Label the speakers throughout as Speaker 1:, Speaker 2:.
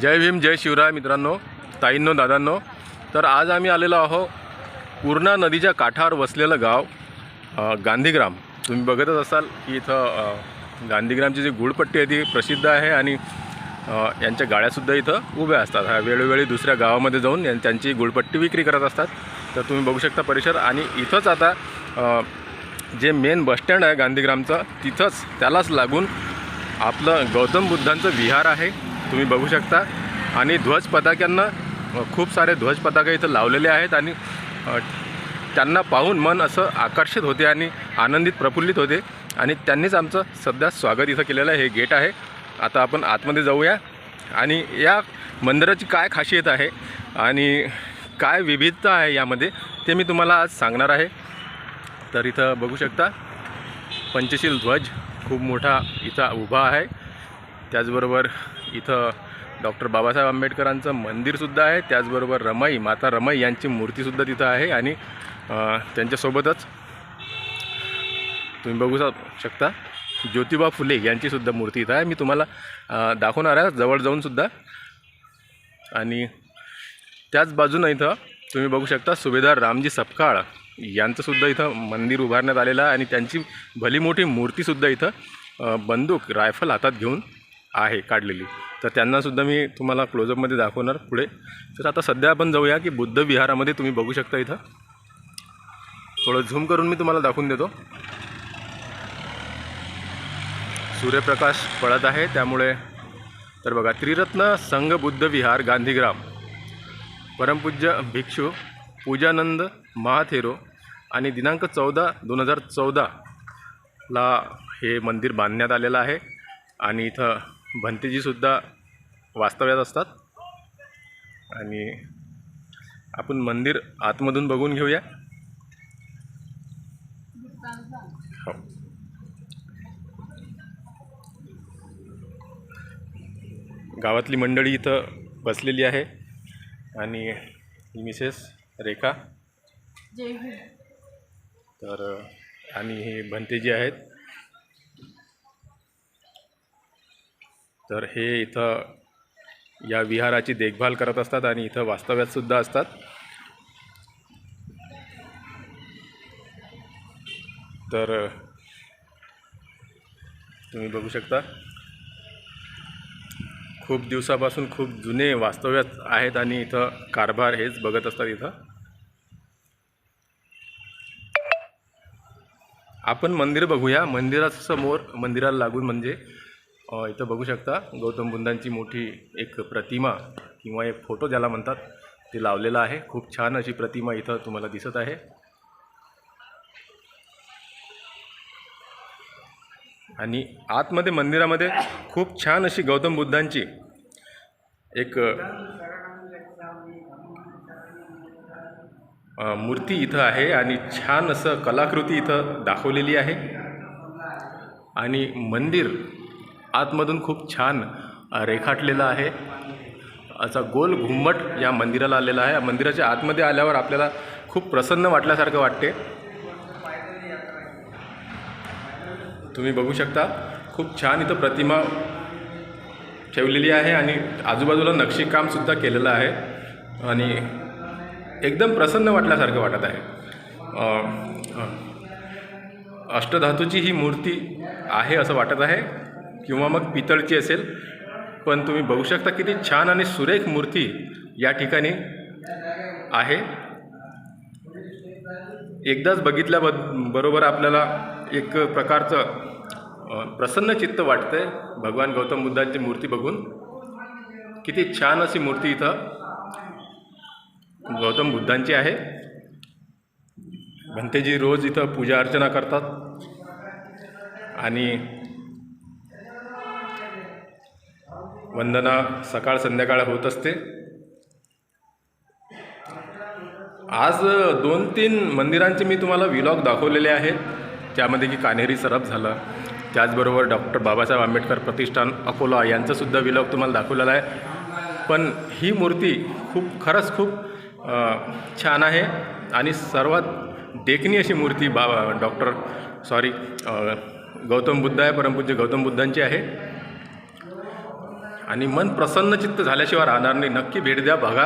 Speaker 1: जय भीम जय शिवराय मित्रांनो ताईंनो दादांनो. तर आज आम्ही आलेलो आहो पूर्णा नदीच्या काठावर वसलेलं गाव गांधीग्राम. तुम्ही बघतच असाल की इथं गांधीग्रामची जी गुळपट्टी आहे ती प्रसिद्ध आहे आणि यांच्या गाड्यासुद्धा इथं उभ्या असतात. हा वेळोवेळी दुसऱ्या गावामध्ये जाऊन यां- त्यांची गुळपट्टी विक्री करत असतात. तर तुम्ही बघू शकता परिसर आणि इथंच आता जे मेन बसस्टँड आहे गांधीग्रामचं तिथंच त्यालाच लागून आपलं गौतम बुद्धांचं विहार आहे. तुम्ही बघू शकता. आणि ध्वज पताक्यांना खूप सारे ध्वज पताका इथं लावलेले आहेत आणि त्यांना पाहून मन असं आकर्षित होते आणि आनंदित प्रफुल्लित होते. आणि त्यांनीच आमचं सध्या स्वागत इथं केलेलं आहे हे गेट आहे. आता आपण आतमध्ये जाऊया. आणि या मंदिराची काय खासियत आहे आणि काय विविधता आहे यामध्ये ते मी तुम्हाला आज सांगणार आहे. तर इथं बघू शकता पंचशील ध्वज खूप मोठा इथं उभा आहे. त्याचबरोबर इथं डॉक्टर बाबासाहेब आंबेडकरांचं मंदिरसुद्धा आहे. त्याचबरोबर रमाई माता रमाई यांची मूर्तीसुद्धा तिथं आहे आणि त्यांच्यासोबतच तुम्ही बघू शकता. ज्योतिबा फुले यांचीसुद्धा मूर्ती इथं आहे. मी तुम्हाला दाखवणार आहे. जवळ जाऊनसुद्धा आणि त्याच बाजूनं इथं तुम्ही बघू शकता सुभेदार रामजी सपकाळ यांचंसुद्धा इथं मंदिर उभारण्यात आलेलं आहे. आणि त्यांची भली मोठी मूर्तीसुद्धा इथं बंदूक रायफल हातात घेऊन आहे काढलेली. तर त्यांनासुद्धा मी तुम्हाला क्लोजअपमध्ये दाखवणार पुढे. तर आता सध्या आपण जाऊया की बुद्ध विहारामध्ये तुम्ही बघू शकता इथं. थोडं झूम करून मी तुम्हाला दाखवून देतो. सूर्यप्रकाश पडत आहे त्यामुळे तर बघा त्रिरत्न संघ बुद्ध विहार गांधीग्राम. परमपूज्य भिक्षू पूजानंद महाथेरो आणि दिनांक चौदा दोन हजार चौदाला हे मंदिर बांधण्यात आलेलं आहे. आणि इथं भंतेजीसुद्धा वास्तव्यात असतात. आणि आपण मंदिर आतमधून बघून घेऊया. हो. गावातली मंडळी इथं बसलेली आहे. आणि मिसेस रेखा. तर आणि हे भंतेजी आहेत. तर हे इथं या विहाराची देखभाल करत असतात आणि इथं वास्तव्यातसुद्धा असतात. तर तुम्ही बघू शकता. खूप दिवसापासून खूप जुने वास्तव्यात आहेत आणि इथं कारभार हेच बघत असतात इथं. आपण मंदिर बघूया. मंदिरासमोर मंदिराला लागून म्हणजे इथं बघू शकता गौतम बुद्धांची मोठी एक प्रतिमा किंवा एक फोटो ज्याला म्हणतात ते लावलेला आहे. खूप छान अशी प्रतिमा इथं तुम्हाला दिसत आहे. आणि आतमध्ये मंदिरामध्ये खूप छान अशी गौतम बुद्धांची एक मूर्ती इथं आहे आणि छान असं कलाकृती इथं दाखवलेली आहे. आणि मंदिर आतमधून खूप छान रेखाटलेला रेखाटलेलं आहे. असा गोल घुम्मट या मंदिराला आलेला आहे. मंदिराच्या आतमध्ये आल्यावर आपल्याला खूप प्रसन्न वाटल्यासारखं वाटते. तुम्ही बघू शकता खूप छान इथं प्रतिमा ठेवलेली आहे आणि आजूबाजूला नक्षीकामसुद्धा केलेलं आहे. आणि एकदम प्रसन्न वाटल्यासारखं वाटत आहे. अष्टधातूची ही मूर्ती आहे असं वाटत आहे. किंवा मग पितळची असेल पण तुम्ही बघू शकता किती छान आणि सुरेख मूर्ती या ठिकाणी आहे. एकदाच बघितल्या बरोबर आपल्याला एक प्रकारचं प्रसन्न चित्त वाटतंय भगवान गौतम बुद्धांची मूर्ती बघून. किती छान अशी मूर्ती इथं गौतम बुद्धांची आहे. भंतेजी रोज इथं पूजा अर्चना करतात. आणि वंदना सकाळ संध्याकाळ होत असते. आज दोन तीन मंदिरांचे मी तुम्हाला विलॉग दाखवलेले आहेत. त्यामध्ये की कान्हेरी सरप झालं. त्याचबरोबर डॉक्टर बाबासाहेब आंबेडकर प्रतिष्ठान अकोला यांचंसुद्धा विलॉग तुम्हाला दाखवलेला आहे. पण ही मूर्ती खूप खरंच खूप छान आहे. आणि सर्वात देखणी अशी मूर्ती बा डॉक्टर सॉरी गौतम बुद्ध आहे परमपूज्य गौतम बुद्धांची आहे. आणि मन प्रसन्नचित्त झाल्याशिवाय राहणार नाही. नक्की भेट द्या बघा.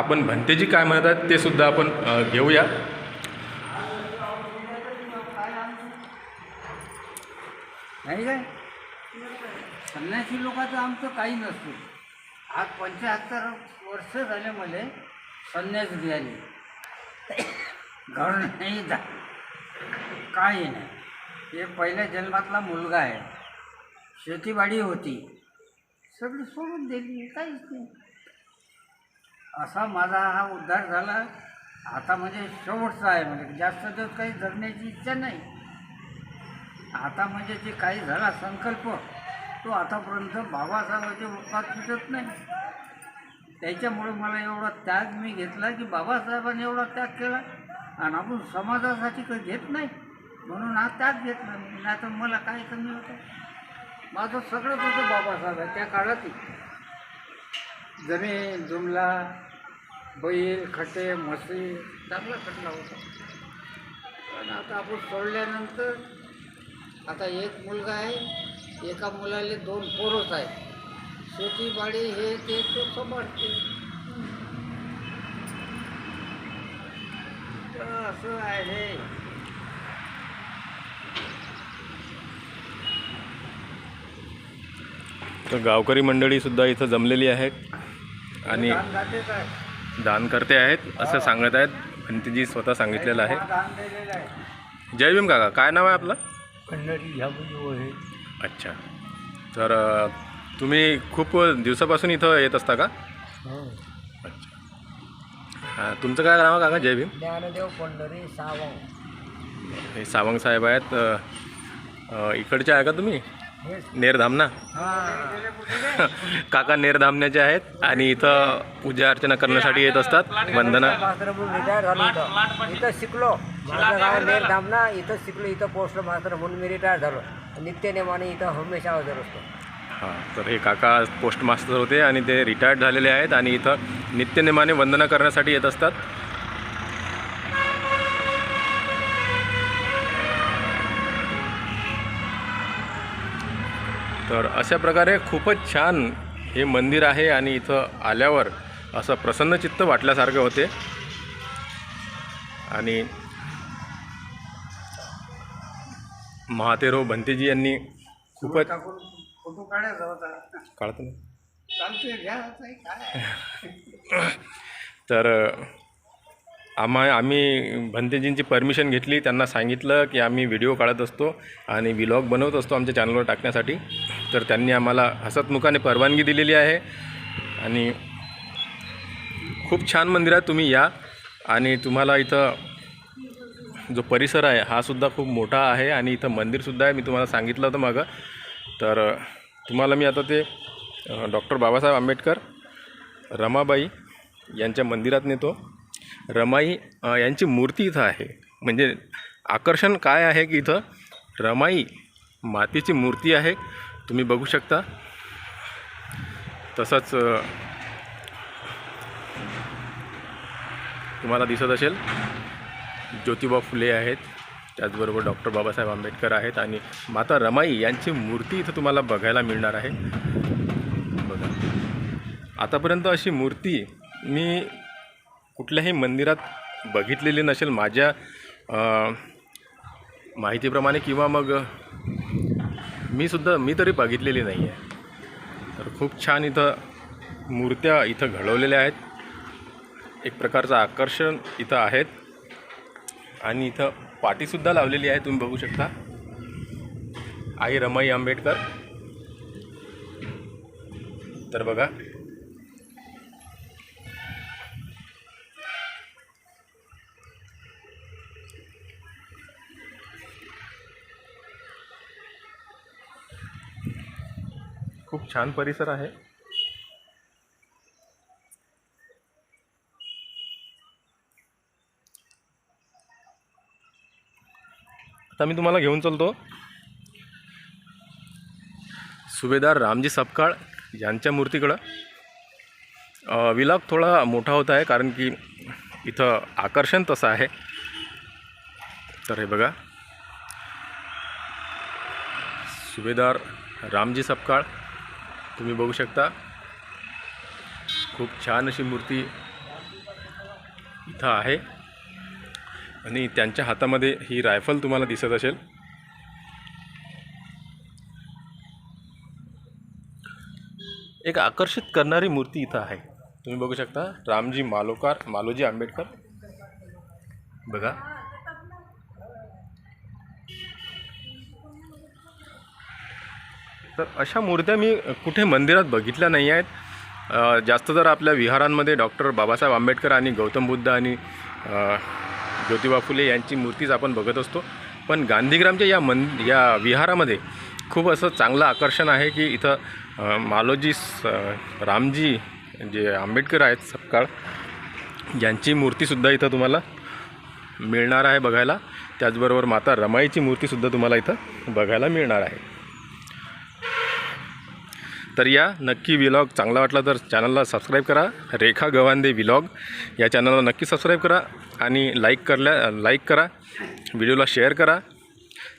Speaker 1: आपण भंतेजी काय म्हणतात ते सुद्धा आपण घेऊया.
Speaker 2: नाही काय? संन्यासी लोकांचं आमचं काही नसतं. आज पंच्याहत्तर वर्ष झाले मला संन्यास घ्यायला. घर नाही जा काही नाही. हे पहिल्या जन्मातला मुलगा आहे. शेतीवाडी होती. सगळी सोडून दिली काहीच नाही. असा माझा हा उद्धार झाला. आता म्हणजे शेवटचा आहे म्हणजे जास्त दिवस काही जगण्याची इच्छा नाही. आता म्हणजे जे काही झाला संकल्प तो आतापर्यंत बाबासाहेबाच्या रूपात सुटत नाही. त्याच्यामुळे मला एवढा त्याग मी घेतला की बाबासाहेबांनी एवढा त्याग केला आणि आपण समाजासाठी काही घेत नाही. म्हणून हा त्याग घेतला नाही तर मला काय कमी होतं? माझं सगळंच होतं बाबासाहेब आहे त्या काळातही. जमीन जुमला बैल खटे म्हशी चांगला खटला होता. पण आता आपण सोडल्यानंतर आता एक मुलगा आहे एका मुलाला दोन पोरच आहेत. शेतीबाडी हे ते तो सांभाळते. तर असं आहे.
Speaker 1: तर गावकरी मंडळीसुद्धा इथं जमलेली आहेत आणि
Speaker 2: दान जातेच आहे
Speaker 1: दान करते आहेत असं सांगत आहेत. भंतेजी स्वतः सांगितलेलं आहे. जय भीम काका काय नाव आहे आपलं? अच्छा. तर तुम्ही खूप दिवसापासून इथं येत असता का? अच्छा. हां तुमचं काय नाव आहे काका? जय भीम.
Speaker 2: पंढरी सावंत.
Speaker 1: हे सावंग साहेब आहेत. इकडचे आहे का तुम्ही?
Speaker 2: हेच
Speaker 1: नेरधामना
Speaker 2: हां.
Speaker 1: काका नेरधामण्याचे आहेत आणि इथं पूजा अर्चना करण्यासाठी येत असतात. वंदना.
Speaker 3: रिटायर झालो इथं. इथं शिकलो. माझं गाव नेर धामणा इथं शिकलो. इथं पोस्ट मास्तर म्हणून मी रिटायर झालो. नित्यनेमाने इथं हमेशा हजर असतो.
Speaker 1: हां तर हे काका पोस्ट मास्टर होते आणि ते रिटायर्ड झालेले आहेत आणि इथं नित्यनेमाने वंदना करण्यासाठी येत असतात. तर अशा प्रकारे खूपच छान हे मंदिर आहे आणि इथं आल्यावर असं प्रसन्नचित्त वाटल्यासारखे होते. आणि महातेरो भंतेजी यांनी खूपच काढतो तर आम्हा आम्ही भंतेजींची परमिशन घेतली त्यांना सांगितलं की आम्ही व्हिडिओ काढत असतो आणि व्लॉग बनवत असतो आमच्या चॅनलवर टाकण्यासाठी. तर त्यांनी आम्हाला हसतमुखाने परवानगी दिलेली आहे. आणि खूप छान मंदिर आहे तुम्ही या. आणि तुम्हाला इथं जो परिसर आहे हा सुद्धा खूप मोठा आहे आणि इथं मंदिरसुद्धा आहे. मी तुम्हाला सांगितलं होतं मागं. तर तुम्हाला मी आता ते डॉक्टर बाबासाहेब आंबेडकर रमाबाई यांच्या मंदिरात नेतो. रमाई यांची मूर्ती इथं आहे. म्हणजे आकर्षण काय आहे की इथं रमाई मातीची मूर्ती आहे. तुम्ही बघू शकता. तसंच तुम्हाला दिसत असेल ज्योतिबा फुले आहेत. त्याचबरोबर डॉक्टर बाबासाहेब आंबेडकर आहेत आणि माता रमाई यांची मूर्ती इथं तुम्हाला बघायला मिळणार आहे. बघा. आतापर्यंत अशी मूर्ती मी कुठल्याही मंदिरात बघितलेली नसेल माझ्या माहितीप्रमाणे किंवा मग मी सुद्धा मी तरी बघितलेली नाही आहे. तर खूप छान इथं मूर्त्या इथं घडवलेल्या आहेत. एक प्रकारचं आकर्षण इथं आहेत. आणि इथं पाटीसुद्धा लावलेली आहे तुम्ही बघू शकता. आई रमाई आंबेडकर. तर बघा खूप छान परिसर आहे. आता मी तुम्हाला घेऊन चालतो. सुभेदार रामजी सपकाळ यांच्या मूर्तीकडं. विलाग थोडा मोठा होत आहे कारण की इथं आकर्षण तसं आहे. तर हे बघा. सुभेदार रामजी सपकाळ तुम्ही बघू शकता. खूप छान अशी मूर्ती इथं आहे. आणि त्यांच्या हातामध्ये ही रायफल तुम्हाला दिसत असेल. एक आकर्षित करणारी मूर्ती इथं आहे. तुम्ही बघू शकता रामजी मालोकार मालोजी आंबेडकर. बघा. तर अशा मूर्त्या मी कुठे मंदिरात बघितल्या नाही आहेत. जास्त तर आपल्या विहारांमध्ये डॉक्टर बाबासाहेब आंबेडकर आणि गौतम बुद्ध आणि ज्योतिबा फुले यांची मूर्तीच आपण बघत असतो. पण गांधीग्रामच्या या मन या विहारामध्ये खूप असं चांगलं आकर्षण आहे की इथं मालोजी स रामजी जे आंबेडकर आहेत सपकाळ यांची मूर्तीसुद्धा इथं तुम्हाला मिळणार आहे बघायला. त्याचबरोबर माता रमाईची मूर्तीसुद्धा तुम्हाला इथं बघायला मिळणार आहे. तर या नक्की विलॉग चांगला वाटला तर चॅनलला सबस्क्राईब करा. रेखा गवांदे विलॉग या चॅनलला नक्की सबस्क्राईब करा आणि लाईक करल्या लाईक करा. व्हिडिओला शेअर करा.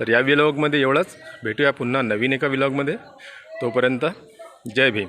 Speaker 1: तर या व्लॉगमध्ये एवढंच. भेटूया पुन्हा नवीन एका व्लॉगमध्ये तोपर्यंत जय भीम.